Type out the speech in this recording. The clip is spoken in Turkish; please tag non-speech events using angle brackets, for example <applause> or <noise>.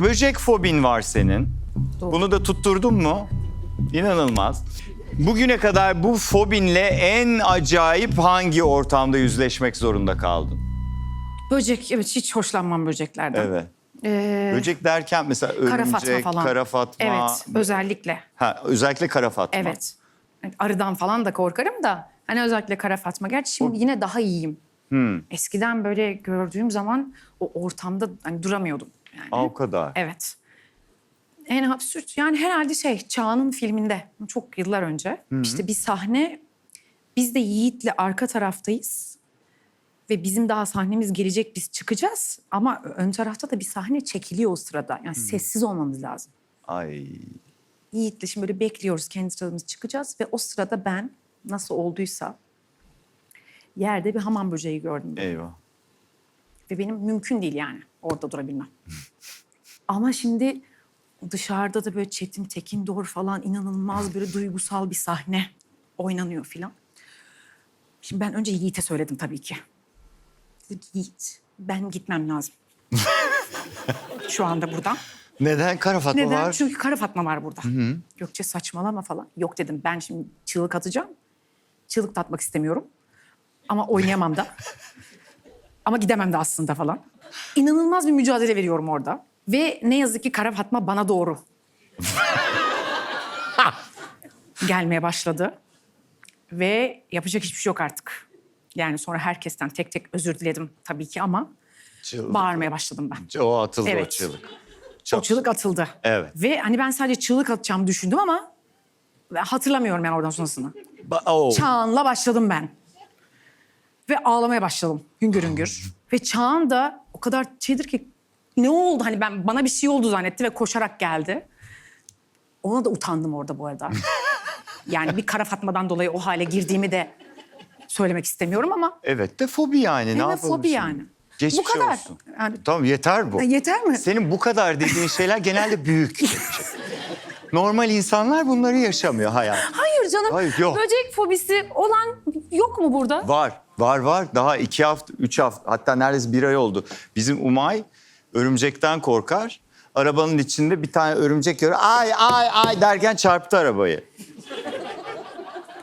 Böcek fobin var senin. Doğru. Bunu da tutturdun mu? İnanılmaz. Bugüne kadar bu fobinle en acayip hangi ortamda yüzleşmek zorunda kaldın? Böcek, evet hiç hoşlanmam böceklerden. Evet. Ee, Böcek derken mesela kara örümcek, fatma falan. kara fatma. Evet, özellikle. Ha, özellikle kara fatma. Evet. Arıdan falan da korkarım da. Hani özellikle kara fatma. Gerçi şimdi yine daha iyiyim. Hmm. Eskiden böyle gördüğüm zaman o ortamda hani duramıyordum. Yani. Aa, o kadar. Evet. En absürt yani herhalde şey Çağan'ın filminde çok yıllar önce işte bir sahne biz de Yiğit'le arka taraftayız ve bizim daha sahnemiz gelecek biz çıkacağız ama ön tarafta da bir sahne çekiliyor o sırada yani sessiz olmamız lazım. Ay. Yiğit'le şimdi böyle bekliyoruz kendi sıramız çıkacağız ve o sırada ben nasıl olduysa yerde bir hamam böceği gördüm. Eyvah. Ve benim mümkün değil yani orada durabilmem. Ama şimdi dışarıda da böyle Çetin Tekin Doğru falan inanılmaz böyle duygusal bir sahne oynanıyor filan. Şimdi ben önce Yiğit'e söyledim tabii ki. Dedim ki, Yiğit ben gitmem lazım. <laughs> Şu anda buradan. Neden kara fatma Neden? var? Çünkü Kara Fatma var burada. Gökçe saçmalama falan. Yok dedim ben şimdi çığlık atacağım. Çığlık da atmak istemiyorum. Ama oynayamam da. <laughs> Ama gidemem de aslında falan. İnanılmaz bir mücadele veriyorum orada. Ve ne yazık ki Kara Fatma bana doğru. <laughs> Gelmeye başladı. Ve yapacak hiçbir şey yok artık. Yani sonra herkesten tek tek özür diledim tabii ki ama Çığlık. bağırmaya başladım ben. O atıldı o Evet. çığlık. O Çok çığlık atıldı. Evet. Ve hani ben sadece çığlık atacağımı düşündüm ama hatırlamıyorum yani oradan sonrasını. Ba- Oo. Çağan'la başladım ben. Ve ağlamaya başladım hüngür hüngür. ve Çağan da o kadar şeydir ki ne oldu hani ben bana bir şey oldu zannetti ve koşarak geldi. Ona da utandım orada bu arada. <laughs> yani bir kara Fatma'dan dolayı o hale girdiğimi de söylemek istemiyorum ama Evet de fobi yani. ne yapalım fobi şimdi? yani. Geçmiş Bu kadar. olsun. Yani- Tamam yeter bu. Yeter mi? Senin bu kadar dediğin şeyler genelde büyük. <laughs> Normal insanlar bunları yaşamıyor hayat. Hayır canım. Hayır, yok. Böcek fobisi olan yok mu burada? Var, var, var. Daha iki hafta, üç hafta, hatta neredeyse bir ay oldu. Bizim Umay örümcekten korkar. Arabanın içinde bir tane örümcek görür. Ay, ay, ay derken çarptı arabayı.